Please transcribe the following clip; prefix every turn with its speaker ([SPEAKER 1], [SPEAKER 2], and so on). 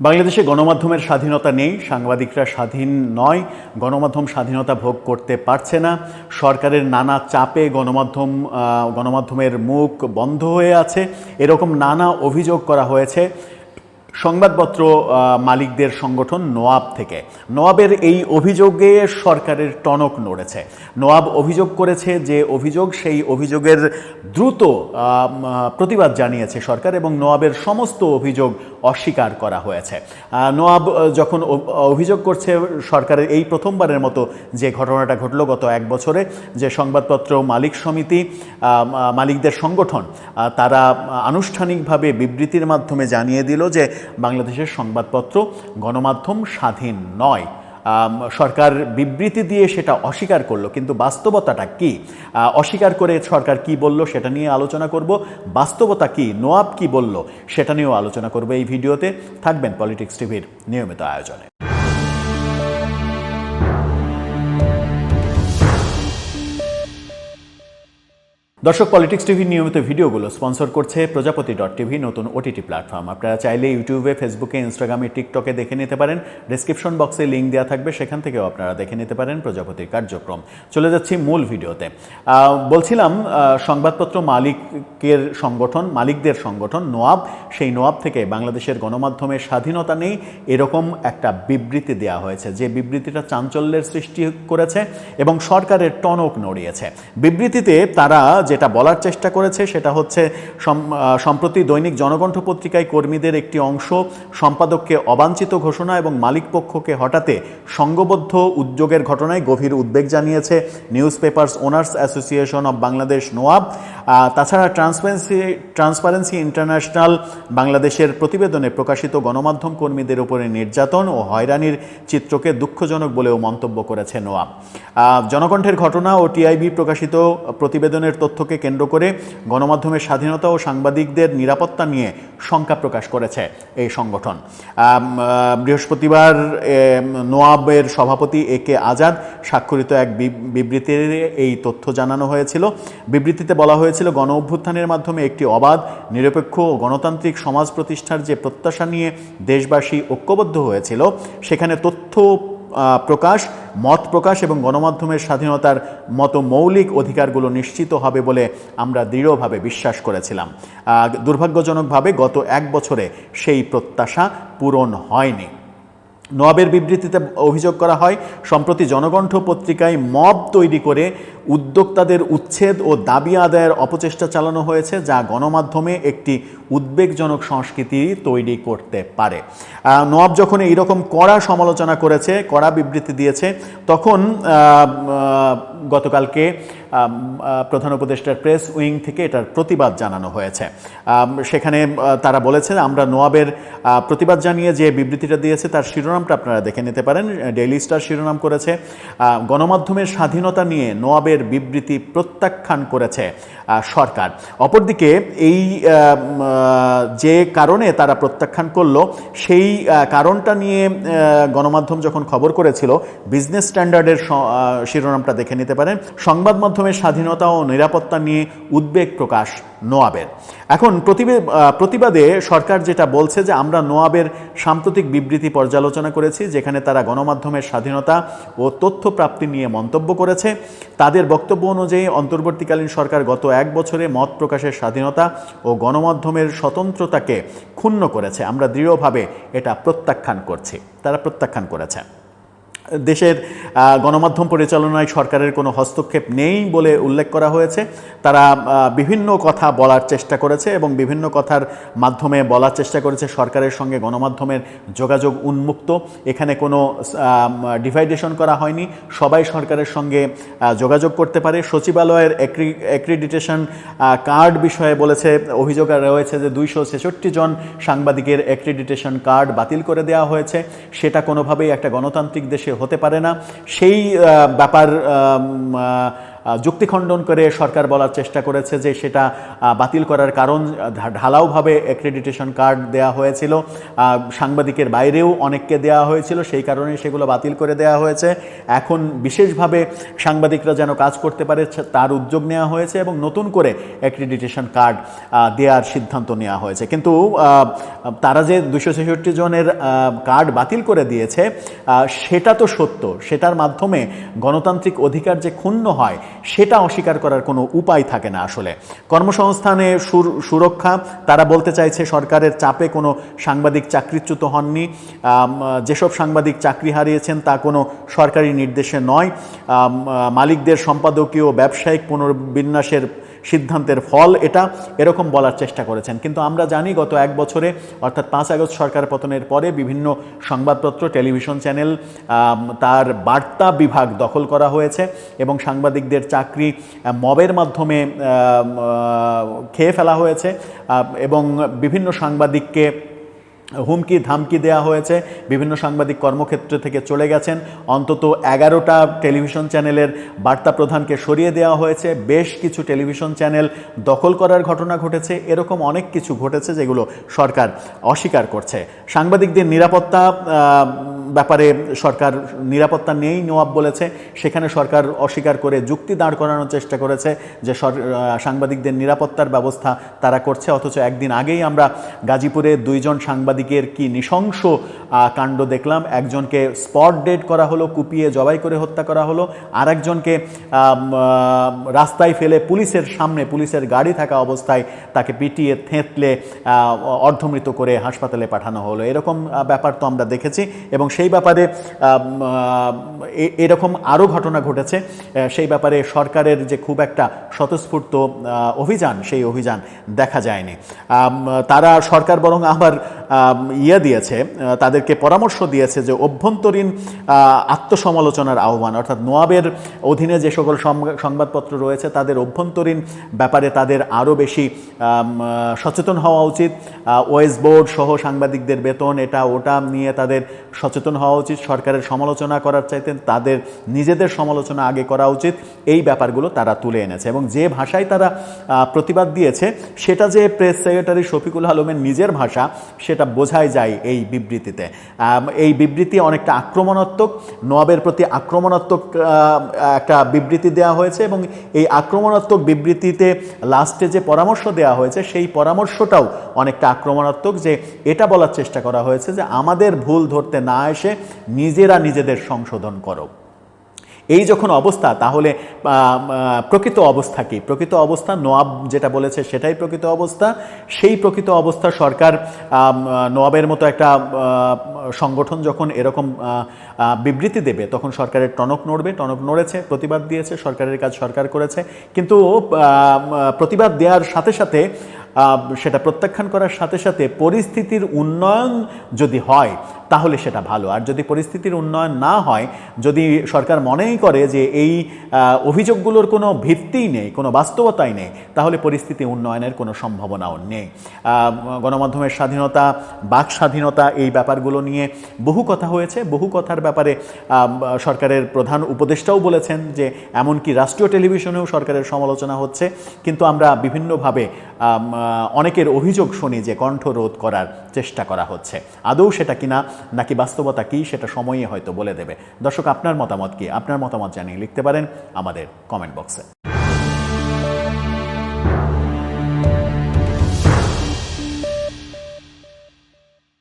[SPEAKER 1] বাংলাদেশে গণমাধ্যমের স্বাধীনতা নেই, সাংবাদিকরা স্বাধীন নয়, গণমাধ্যম স্বাধীনতা ভোগ করতে পারছে না। সরকারের নানা চাপে গণমাধ্যম গণমাধ্যমের মুখ বন্ধ হয়ে আছে। এরকম নানা অভিযোগ করা হয়েছে। সংবাদপত্র মালিকদের সংগঠন নোয়াব থেকে। নোয়াবের এই অভিযোগে সরকারের টনক নড়েছে। নোয়াব অভিযোগ করেছে যে অভিযোগ, সেই অভিযোগের দ্রুত প্রতিবাদ জানিয়েছে সরকার এবং নোয়াবের সমস্ত অভিযোগ অস্বীকার করা হয়েছে। নোয়াব যখন অভিযোগ করছে সরকারের এই প্রথমবারের মতো যে ঘটনাটা ঘটল গত এক বছরে, যে সংবাদপত্র মালিক সমিতি মালিকদের সংগঠন তারা আনুষ্ঠানিকভাবে বিবৃতির মাধ্যমে জানিয়ে দিল যে বাংলাদেশের সংবাদপত্র, গণমাধ্যম স্বাধীন নয়। সরকার বিবৃতি দিয়ে সেটা অস্বীকার করল, কিন্তু বাস্তবতাটা কি? অস্বীকার করে সরকার কি বলল সেটা নিয়ে আলোচনা করব। বাস্তবতা কি? নোয়াব কি বলল সেটা নিয়েও আলোচনা করব এই ভিডিওতে। থাকবেন পলিটিক্স টিভির নিয়মিত আয়োজনে। দর্শক পলিটিক্স টিভির নিয়মিত ভিডিওগুলো স্পন্সর করছে প্রজাপতি ডট টিভি, নতুন ওটিটি প্ল্যাটফর্ম আপনারা চাইলে ইউটিউবে ফেসবুকে ইনস্টাগ্রামে টিকটকে দেখে নিতে পারেন। ডিসক্রিপশন বক্সে লিঙ্ক দেওয়া থাকবে, সেখান থেকেও আপনারা দেখে নিতে পারেন প্রজাপতির কার্যক্রম। চলে যাচ্ছি মূল ভিডিওতে। বলছিলাম সংবাদপত্র মালিকের সংগঠন, মালিকদের সংগঠন নোয়াব সেই নোয়াব থেকে বাংলাদেশের গণমাধ্যমের স্বাধীনতা নেই, এরকম একটা বিবৃতি দেওয়া হয়েছে। যে বিবৃতিটা চাঞ্চল্যের সৃষ্টি করেছে এবং সরকারের টনক নড়িয়েছে। বিবৃতিতে তারা যেটা বলার চেষ্টা করেছে সেটা হচ্ছে সম্প্রতি দৈনিক জনকণ্ঠ পত্রিকায় কর্মীদের একটি অংশ সম্পাদককে অবাঞ্ছিত ঘোষণা এবং মালিক পক্ষকে হটাতে সংঘবদ্ধ উদ্যোগের ঘটনায় গভীর উদ্বেগ জানিয়েছে news papers owners association of Bangladesh NOAB. তাছাড়া ট্রান্সপারেন্সি ট্রান্সপারেন্সি ইন্টারন্যাশনাল বাংলাদেশের প্রতিবেদনে প্রকাশিত গণমাধ্যম কর্মীদের উপরে নির্যাতন ও হয়রানির চিত্রকে দুঃখজনক বলেও মন্তব্য করেছে নোয়াব। জনকণ্ঠের ঘটনা ও টিআইবি প্রকাশিত প্রতিবেদনের তথ্যকে কেন্দ্র করে গণমাধ্যমের স্বাধীনতা ও সাংবাদিকদের নিরাপত্তা নিয়ে শঙ্কা প্রকাশ করেছে এই সংগঠন। বৃহস্পতিবার নোয়াবের সভাপতি এ কে আজাদ স্বাক্ষরিত এক বি- বিবৃতিতে এই তথ্য জানানো হয়েছিল। বিবৃতিতে বলা হয়েছিল, গণ অভ্যুত্থানের মাধ্যমে একটি অবাধ, নিরপেক্ষ ও গণতান্ত্রিক সমাজ প্রতিষ্ঠার যে প্রত্যাশা নিয়ে দেশবাসী ঐক্যবদ্ধ হয়েছিল, সেখানে তথ্য প্রকাশ, মত প্রকাশ এবং গণমাধ্যমের স্বাধীনতার মতো মৌলিক অধিকারগুলো নিশ্চিত হবে বলে আমরা দৃঢ়ভাবে বিশ্বাস করেছিলাম। দুর্ভাগ্যজনকভাবে গত এক বছরে সেই প্রত্যাশা পূরণ হয়নি। নোয়াবের বিবৃতিতে অভিযোগ করা হয়, সম্প্রতি জনকণ্ঠ পত্রিকায় মব তৈরি করে উদ্যোক্তাদের উচ্ছেদ ও দাবি আদায়ের অপচেষ্টা চালানো হয়েছে, যা গণমাধ্যমে একটি উদ্বেগজনক সংস্কৃতি তৈরি করতে পারে। নোয়াব যখন এইরকম কড়া সমালোচনা করেছে, কড়া বিবৃতি দিয়েছে, তখন গতকালকে প্রধান উপদেষ্টার প্রেস উইং থেকে এটার প্রতিবাদ জানানো হয়েছে। সেখানে তারা বলেছে আমরা নোয়াবের প্রতিবাদ জানিয়ে যে বিবৃতিটা দিয়েছে, তার শিরোনামটা আপনারা দেখে নিতে পারেন। ডেইলি স্টার শিরোনাম করেছে গণমাধ্যমের স্বাধীনতা নিয়ে নোয়াবের বিবৃতি প্রত্যাখ্যান করেছে সরকার। অপরদিকে, এই যে কারণে তারা প্রত্যাখ্যান করল, সেই কারণটা নিয়ে গণমাধ্যম যখন খবর করেছিল, বিজনেস স্ট্যান্ডার্ডের শিরোনামটা দেখে নিতে পারেন। সংবাদ মাধ্যমের স্বাধীনতা ও নিরাপত্তা নিয়ে উদ্বেগ প্রকাশ নোয়াবের। এখন প্রতিবে- প্রতিবাদে সরকার যেটা বলছে যে আমরা নোয়াবের সাম্প্রতিক বিবৃতি পর্যালোচনা করেছি, যেখানে তারা গণমাধ্যমের স্বাধীনতা ও তথ্য প্রাপ্তি নিয়ে মন্তব্য করেছে। তাদের বক্তব্য অনুযায়ী অন্তর্বর্তীকালীন সরকার গত এক বছরে মত প্রকাশের স্বাধীনতা ও গণমাধ্যমের স্বতন্ত্রতাকে ক্ষুণ্ণ করেছে। আমরা দৃঢ়ভাবে এটা প্রত্যাখ্যান করছি। তারা প্রত্যাখ্যান করেছে। দেশের গণমাধ্যম পরিচালনায় সরকারের কোনো হস্তক্ষেপ নেই বলে উল্লেখ করা হয়েছে। তারা বিভিন্ন কথা বলার চেষ্টা করেছে এবং বিভিন্ন কথার মাধ্যমে বলার চেষ্টা করেছে। সরকারের সঙ্গে গণমাধ্যমের যোগাযোগ উন্মুক্ত। এখানে কোনো ডিভাইডেশন করা হয়নি। সবাই সরকারের সঙ্গে যোগাযোগ করতে পারে। সচিবালয়ের অ্যাক্রিডিটেশন কার্ড বিষয়ে বলেছে, অভিযোগ রয়েছে যে দুইশো ছেষট্টি জন সাংবাদিকের অ্যাক্রিডিটেশন কার্ড বাতিল করে দেওয়া হয়েছে। সেটা কোনোভাবেই একটা গণতান্ত্রিক দেশে হতে পারে না। সেই ব্যাপার আম, আহ, যুক্তি খণ্ডন করে সরকার বলার চেষ্টা করেছে যে সেটা বাতিল করার কারণ ঢালাওভাবে অ্যাক্রেডিটেশন কার্ড দেওয়া হয়েছিল। সাংবাদিকের বাইরেও অনেককে দেওয়া হয়েছিল সেই কারণে সেগুলো বাতিল করে দেওয়া হয়েছে। এখন বিশেষভাবে সাংবাদিকরা যেন কাজ করতে পারে তার উদ্যোগ নেওয়া হয়েছে এবং নতুন করে অ্যাক্রেডিটেশন কার্ড দেওয়ার সিদ্ধান্ত নেওয়া হয়েছে। কিন্তু তারা যে দুশো ছেষট্টি জনের কার্ড বাতিল করে দিয়েছে সেটা তো সত্য। সেটার মাধ্যমে গণতান্ত্রিক অধিকার যে ক্ষুণ্ণ হয় সেটা অস্বীকার করার কোনো উপায় থাকে না আসলে। কর্মসংস্থানে সুর- সুরক্ষা, তারা বলতে চাইছে সরকারের চাপে কোনো সাংবাদিক চাকরিচ্যুত হননি। যেসব সাংবাদিক চাকরি হারিয়েছেন তা কোনো সরকারি নির্দেশে নয়। মালিকদের সম্পাদকীয়, ব্যবসায়িক পুনর্বিন্যাসের সিদ্ধান্তের ফল এটা এরকম বলার চেষ্টা করেছেন। কিন্তু আমরা জানি গত এক বছরে, অর্থাৎ পাঁচ আগস্ট সরকার পতনের পরে বিভিন্ন সংবাদপত্র, টেলিভিশন চ্যানেল তার বার্তা বিভাগ দখল করা হয়েছে এবং সাংবাদিকদের চাকরি মবের মাধ্যমে খেয়ে ফেলা হয়েছে। এবং বিভিন্ন সাংবাদিককে হুমকি ধামকি দেয়া হয়েছে। বিভিন্ন সাংবাদিক কর্মক্ষেত্র থেকে চলে গেছেন। অন্তত এগারোটা টেলিভিশন চ্যানেলের বার্তা প্রধানকে সরিয়ে দেওয়া হয়েছে। বেশ কিছু টেলিভিশন চ্যানেল দখল করার ঘটনা ঘটেছে। এরকম অনেক কিছু ঘটেছে যেগুলো সরকার অস্বীকার করছে। সাংবাদিকদের নিরাপত্তা ব্যাপারে সরকার নিরাপত্তা নেই নোয়াব বলেছে। সেখানে সরকার অস্বীকার করে যুক্তি দাঁড় করানোর চেষ্টা করেছে যে সাংবাদিকদের নিরাপত্তার ব্যবস্থা তারা করছে। অথচ একদিন আগেই আমরা গাজীপুরে দুইজন সাংবাদিকের কি নৃশংস কাণ্ড দেখলাম। একজনকে স্পট ডেড করা হলো, কুপিয়ে জবাই করে হত্যা করা হলো। আর একজনকে রাস্তায় ফেলে পুলিশের সামনে, পুলিশের গাড়ি থাকা অবস্থায় তাকে পিটিয়ে, থেঁতলে অর্ধমৃত করে হাসপাতালে পাঠানো হলো। এরকম ব্যাপার তো আমরা দেখেছি এবং সেই ব্যাপারে এরকম আরও ঘটনা ঘটেছে। সেই ব্যাপারে সরকারের যে খুব একটা স্বতঃস্ফূর্ত অভিযান, সেই অভিযান দেখা যায়নি। তারা সরকার বরং আবার ইয়ে দিয়েছে তাদেরকে পরামর্শ দিয়েছে যে অভ্যন্তরীণ আত্মসমালোচনার আহ্বান, অর্থাৎ নোয়াবের অধীনে যে সকল সংবাদপত্র রয়েছে, তাদের অভ্যন্তরীণ ব্যাপারে তাদের আরও বেশি সচেতন হওয়া উচিত। ওয়েস বোর্ড সহ সাংবাদিকদের বেতন, এটা, ওটা নিয়ে তাদের সচেতন হওয়া উচিত, সরকারের সমালোচনা করার চাইতে তাদের নিজেদের সমালোচনা আগে করা উচিত। এই ব্যাপারগুলো তারা তুলে এনেছে এবং যে ভাষায় তারা প্রতিবাদ দিয়েছে, সেটা যে প্রেস সেক্রেটারি শফিকুল আলমের নিজের ভাষা, সেটা বোঝাই যায় এই বিবৃতিতে। এই বিবৃতি অনেকটা আক্রমণাত্মক নোয়াবের প্রতি আক্রমণাত্মক একটা বিবৃতি দেওয়া হয়েছে এবং এই আক্রমণাত্মক বিবৃতিতে লাস্টে যে পরামর্শ দেওয়া হয়েছে, সেই পরামর্শটাও অনেকটা আক্রমণাত্মক যে এটা বলার চেষ্টা করা হয়েছে যে আমাদের ভুল ধরতে না এসে নিজেরা নিজেদের সংশোধন করো। এই যখন অবস্থা, তাহলে প্রকৃত অবস্থা কি? প্রকৃত অবস্থা, নোয়াব যেটা বলেছে সেটাই প্রকৃত অবস্থা। সেই প্রকৃত অবস্থা সরকার নোয়াবের মতো একটা সংগঠন যখন এরকম বিবৃতি দেবে, তখন সরকারের টনক নড়বে, টনক নড়েছে, প্রতিবাদ দিয়েছে, সরকারের কাজ সরকার করেছে। কিন্তু প্রতিবাদ দেওয়ার সাথে সাথে সেটা প্রত্যাখ্যান করার সাথে সাথে পরিস্থিতির উন্নয়ন যদি হয় তাহলে সেটা ভালো। আর যদি পরিস্থিতির উন্নয়ন না হয়, যদি সরকার মনেই করে যে এই অভিযোগগুলোর কোনো ভিত্তিই নেই, কোনো বাস্তবতাই নেই, তাহলে পরিস্থিতি উন্নয়নের কোনো সম্ভাবনাও নেই। গণমাধ্যমের স্বাধীনতা, বাক স্বাধীনতা এই ব্যাপারগুলো নিয়ে বহু কথা হয়েছে। বহু কথার ব্যাপারে সরকারের প্রধান উপদেষ্টাও বলেছেন যে এমনকি রাষ্ট্রীয় টেলিভিশনেও সরকারের সমালোচনা হচ্ছে। কিন্তু আমরা বিভিন্নভাবে অনেকের অভিযোগ শুনি যে কণ্ঠরোধ করার চেষ্টা করা হচ্ছে। আদৌ সেটা কিনা নাকি বাস্তবতা কী সেটা সময়ই হয়তো বলে দেবে। দর্শক, আপনার মতামত কি? আপনার মতামত জানিয়ে লিখতে পারেন আমাদের কমেন্ট বক্সে